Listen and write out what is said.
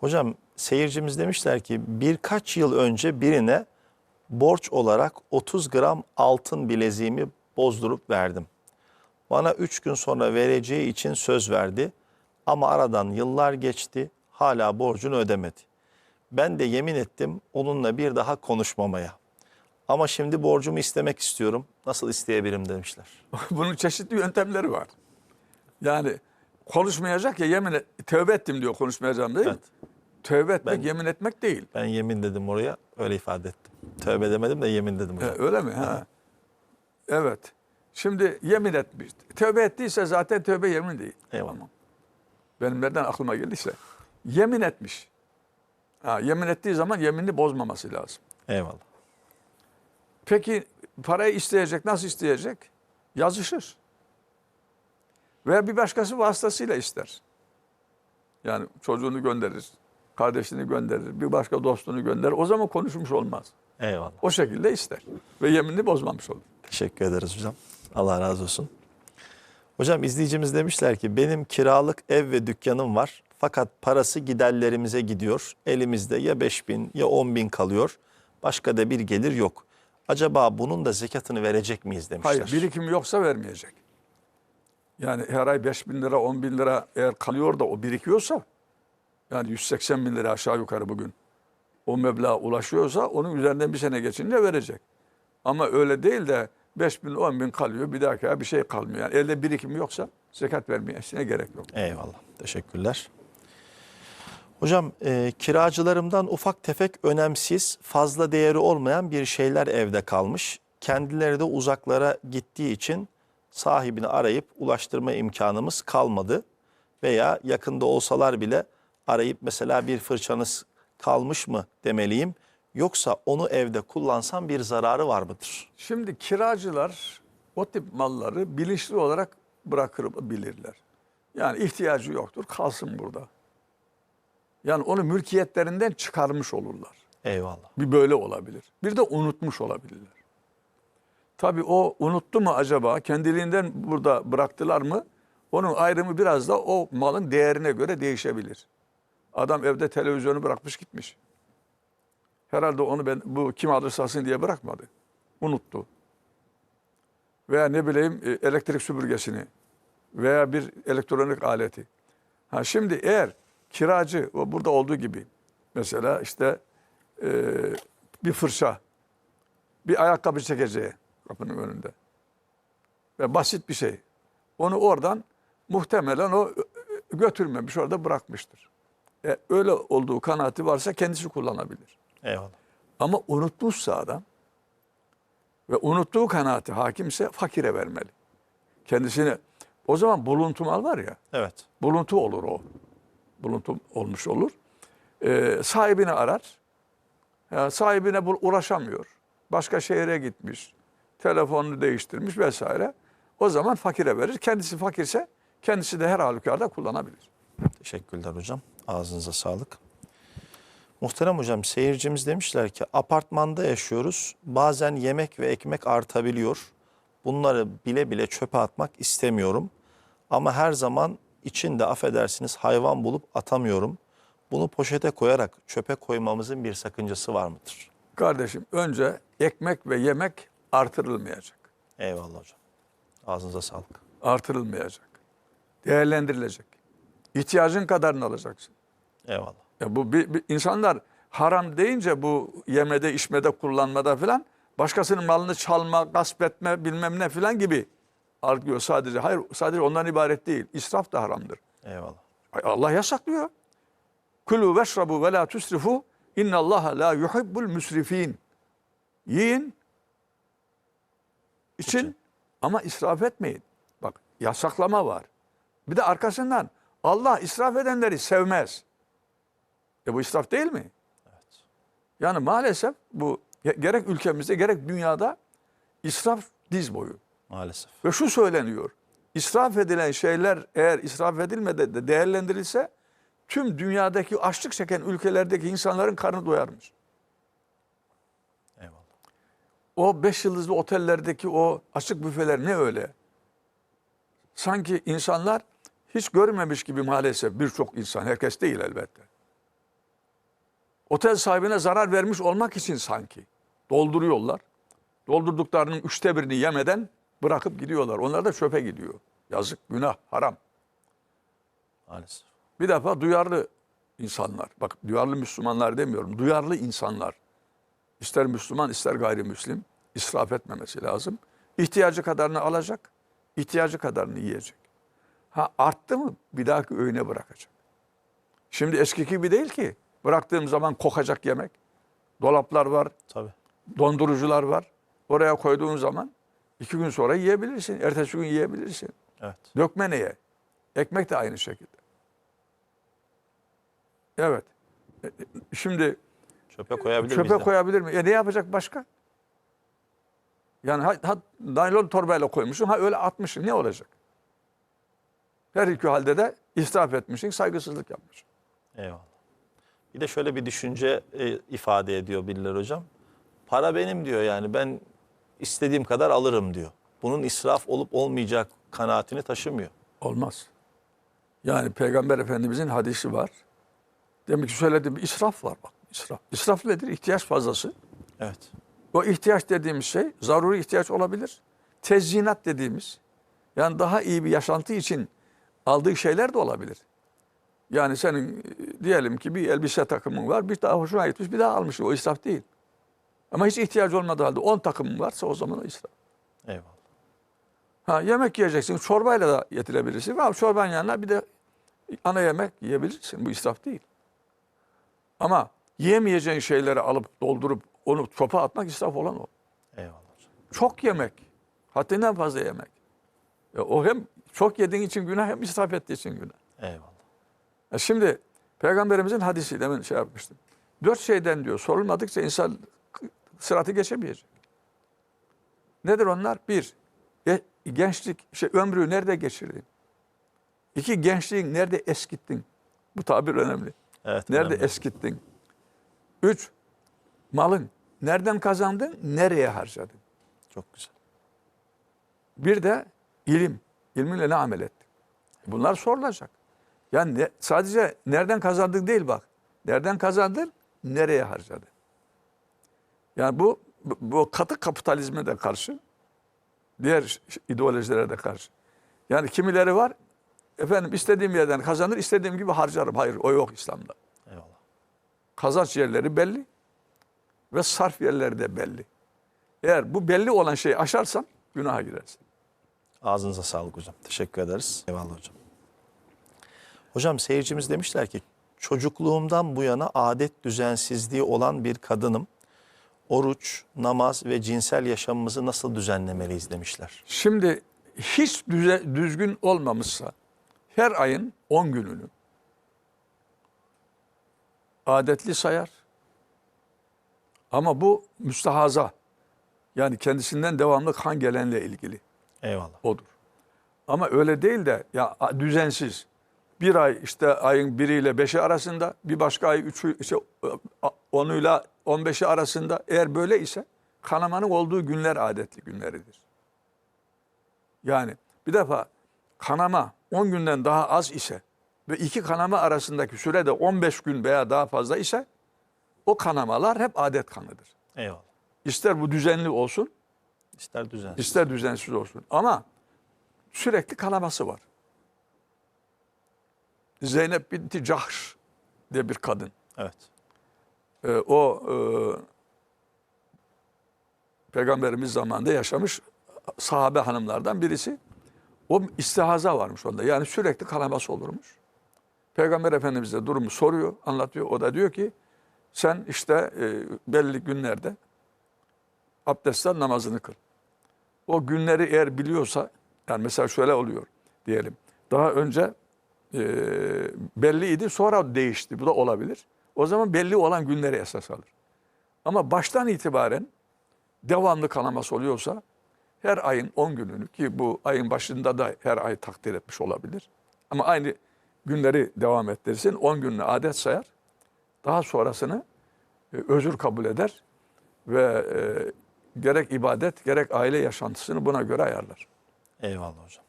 Hocam seyircimiz demişler ki birkaç yıl önce birine borç olarak 30 gram altın bileziğimi bozdurup verdim. Bana 3 gün sonra vereceği için söz verdi ama aradan yıllar geçti hala borcunu ödemedi. Ben de yemin ettim onunla bir daha konuşmamaya. Ama şimdi borcumu istemek istiyorum. Nasıl isteyebilirim demişler. Bunun çeşitli yöntemleri var. Yani konuşmayacak ya yemin et, tövbe ettim diyor konuşmayacağım değil mi? Evet. Tövbe etmek Ben- yemin etmek değil. Ben yemin dedim oraya öyle ifade ettim. Tövbe demedim de yemin dedim He, hocam. öyle mi? Ha. Evet. Şimdi yemin etmiş. Tövbe ettiyse zaten tövbe yemin değil. Eyvallah. Tamam. Benim nereden aklıma geldiyse. Yemin etmiş. Ha, yemin ettiği zaman yeminini bozmaması lazım. Eyvallah. Peki parayı isteyecek nasıl isteyecek? Yazışır. Veya bir başkası vasıtasıyla ister. Yani çocuğunu gönderir, kardeşini gönderir, bir başka dostunu gönderir. O zaman konuşmuş olmaz. Eyvallah. O şekilde ister. Ve yeminini bozmamış olur. Teşekkür ederiz hocam. Allah razı olsun. Hocam izleyicimiz demişler ki benim kiralık ev ve dükkanım var. Fakat parası giderlerimize gidiyor. Elimizde ya 5 bin ya 10 bin kalıyor. Başka da bir gelir yok. Acaba bunun da zekatını verecek miyiz demişler. Hayır, birikim yoksa vermeyecek. Yani her ay 5 bin lira, 10 bin lira eğer kalıyor da o birikiyorsa, yani 180 bin lira aşağı yukarı bugün o meblağa ulaşıyorsa onun üzerinden bir sene geçince verecek. Ama öyle değil de 5 bin, 10 bin kalıyor, bir dahaki bir şey kalmıyor. Yani elde birikim yoksa zekat vermeye gerek yok. Eyvallah. Teşekkürler. Hocam e, kiracılarımdan ufak tefek önemsiz, fazla değeri olmayan bir şeyler evde kalmış. Kendileri de uzaklara gittiği için sahibini arayıp ulaştırma imkanımız kalmadı. Veya yakında olsalar bile arayıp mesela bir fırçanız kalmış mı demeliyim. Yoksa onu evde kullansam bir zararı var mıdır? Şimdi kiracılar o tip malları bilinçli olarak bırakır bilirler. Yani ihtiyacı yoktur, kalsın burada. Yani onu mülkiyetlerinden çıkarmış olurlar. Eyvallah. Bir böyle olabilir. Bir de unutmuş olabilirler. Tabii o unuttu mu acaba? Kendiliğinden burada bıraktılar mı? Onun ayrımı biraz da o malın değerine göre değişebilir. Adam evde televizyonu bırakmış gitmiş. Herhalde onu ben bu kim alırsa alsın diye bırakmadı. Unuttu. Veya ne bileyim e, elektrik süpürgesini veya bir elektronik aleti. Ha şimdi eğer kiracı o burada olduğu gibi mesela işte e, bir fırça, bir ayakkabı çekeceği kapının önünde ve basit bir şey. Onu oradan muhtemelen o e, götürmemiş orada bırakmıştır. E, öyle olduğu kanaati varsa kendisi kullanabilir. Eyvallah. Ama unutmuşsa adam ve unuttuğu kanaati hakimse fakire vermeli. Kendisine o zaman buluntu mal var ya Evet. buluntu olur o. Buluntu olmuş olur. Ee, sahibini arar. Ya sahibine ulaşamıyor. Başka şehre gitmiş. Telefonunu değiştirmiş vesaire. O zaman fakire verir. Kendisi fakirse kendisi de her halükarda kullanabilir. Teşekkürler hocam. Ağzınıza sağlık. Muhterem hocam seyircimiz demişler ki apartmanda yaşıyoruz. Bazen yemek ve ekmek artabiliyor. Bunları bile bile çöpe atmak istemiyorum. Ama her zaman içinde affedersiniz hayvan bulup atamıyorum. Bunu poşete koyarak çöpe koymamızın bir sakıncası var mıdır? Kardeşim önce ekmek ve yemek artırılmayacak. Eyvallah hocam. Ağzınıza sağlık. Artırılmayacak. Değerlendirilecek. İhtiyacın kadarını alacaksın. Eyvallah. Ya bu bir, bir- insanlar haram deyince bu yemede, içmede, kullanmada filan başkasının malını çalma, gasp etme, bilmem ne filan gibi algılıyor sadece. Hayır, sadece ondan ibaret değil. İsraf da haramdır. Eyvallah. Allah yasaklıyor. Kulu veşrabu ve la tusrifu innallaha la yuhibbul müsrifin. Yiyin, için ama israf etmeyin. Bak yasaklama var. Bir de arkasından Allah israf edenleri sevmez. E bu israf değil mi? Evet. Yani maalesef bu ge- gerek ülkemizde gerek dünyada israf diz boyu. Maalesef. Ve şu söyleniyor. İsraf edilen şeyler eğer israf edilmeden de değerlendirilse tüm dünyadaki açlık çeken ülkelerdeki insanların karnı doyarmış. Eyvallah. O beş yıldızlı otellerdeki o açık büfeler ne öyle? Sanki insanlar hiç görmemiş gibi maalesef birçok insan, herkes değil elbette. Otel sahibine zarar vermiş olmak için sanki dolduruyorlar. Doldurduklarının üçte birini yemeden bırakıp gidiyorlar. Onlar da çöpe gidiyor. Yazık, günah, haram. Maalesef. Bir defa duyarlı insanlar, bak duyarlı Müslümanlar demiyorum, duyarlı insanlar, ister Müslüman ister gayrimüslim israf etmemesi lazım. İhtiyacı kadarını alacak, ihtiyacı kadarını yiyecek. Ha arttı mı bir dahaki öğüne bırakacak. Şimdi eskiki gibi değil ki. Bıraktığım zaman kokacak yemek. Dolaplar var, Tabii. dondurucular var. Oraya koyduğun zaman iki gün sonra yiyebilirsin. Ertesi gün yiyebilirsin. Evet. Dökme neye? Ekmek de aynı şekilde. Evet. E, e, Şimdi Çöpe koyabilir çöpe miyiz de? koyabilir mi? E ne yapacak başka? Yani ha, ha, naylon torbayla koymuşsun, ha öyle atmışsın. Ne olacak? Her iki halde de israf etmişsin, saygısızlık yapmışsın. Eyvallah. Bir de şöyle bir düşünce e, ifade ediyor Bilal Hocam. Para benim diyor yani ben istediğim kadar alırım diyor. Bunun israf olup olmayacak kanaatini taşımıyor. Olmaz. Yani Peygamber Efendimizin hadisi var. Demek ki söylediğim bir israf var bak. İsraf. İsraf nedir? İhtiyaç fazlası. Evet. O ihtiyaç dediğimiz şey zaruri ihtiyaç olabilir. Tezyinat dediğimiz yani daha iyi bir yaşantı için aldığı şeyler de olabilir. Yani senin e, diyelim ki bir elbise takımın var bir daha hoşuna gitmiş bir daha almışsın o israf değil. Ama hiç ihtiyacı olmadığı halde 10 takımın varsa o zaman o israf. Eyvallah. Ha, yemek yiyeceksin çorbayla da yetirebilirsin. Ama çorbanın yanına bir de ana yemek yiyebilirsin. Bu israf değil. Ama yiyemeyeceğin şeyleri alıp doldurup onu çöpe atmak israf olan o. Eyvallah. Çok yemek. Haddinden fazla yemek. Ya o hem çok yediğin için günah hem israf ettiği için günah. Eyvallah. Ya şimdi Peygamberimizin hadisi demin şey yapmıştım. Dört şeyden diyor sorulmadıkça insan sıratı geçemeyecek. Nedir onlar? Bir, ge- gençlik, şey, ömrü nerede geçirdin? İki, gençliğin nerede eskittin? Bu tabir önemli. Evet. Nerede önemli. eskittin? Üç, malın nereden kazandın, nereye harcadın? Çok güzel. Bir de ilim. İlminle ne amel ettin? Bunlar sorulacak. Yani ne- sadece nereden kazandın değil bak. Nereden kazandın, nereye harcadın? Yani bu, bu, katı kapitalizme de karşı, diğer ideolojilere de karşı. Yani kimileri var, efendim istediğim yerden kazanır, istediğim gibi harcarım. Hayır, o yok İslam'da. Kazanç yerleri belli ve sarf yerleri de belli. Eğer bu belli olan şeyi aşarsan günaha girersin. Ağzınıza sağlık hocam. Teşekkür ederiz. Eyvallah hocam. Hocam seyircimiz demişler ki çocukluğumdan bu yana adet düzensizliği olan bir kadınım. Oruç, namaz ve cinsel yaşamımızı nasıl düzenlemeliyiz demişler. Şimdi hiç düze, düzgün olmamışsa her ayın 10 gününü adetli sayar. Ama bu müstahaza yani kendisinden devamlı kan gelenle ilgili Eyvallah. odur. Ama öyle değil de ya düzensiz. Bir ay işte ayın biriyle beşi arasında, bir başka ay üçü işte onuyla on beşi arasında. Eğer böyle ise kanamanın olduğu günler adetli günleridir. Yani bir defa kanama 10 günden daha az ise ve iki kanama arasındaki süre de 15 gün veya daha fazla ise o kanamalar hep adet kanıdır. Eyvallah. İster bu düzenli olsun, İster düzensiz. ister düzensiz olsun. Ama sürekli kanaması var. Zeynep binti Cahş diye bir kadın. Evet. Ee, o e, Peygamberimiz zamanında yaşamış sahabe hanımlardan birisi. O istihaza varmış onda. Yani sürekli kanaması olurmuş. Peygamber Efendimiz de durumu soruyor, anlatıyor. O da diyor ki sen işte e, belli günlerde abdestten namazını kıl. O günleri eğer biliyorsa, yani mesela şöyle oluyor diyelim. Daha önce e, belliydi sonra değişti. Bu da olabilir. O zaman belli olan günleri esas alır. Ama baştan itibaren devamlı kanaması oluyorsa her ayın 10 gününü ki bu ayın başında da her ay takdir etmiş olabilir. Ama aynı günleri devam ettirirsin. 10 gününü adet sayar. Daha sonrasını e, özür kabul eder ve e, gerek ibadet gerek aile yaşantısını buna göre ayarlar. Eyvallah hocam.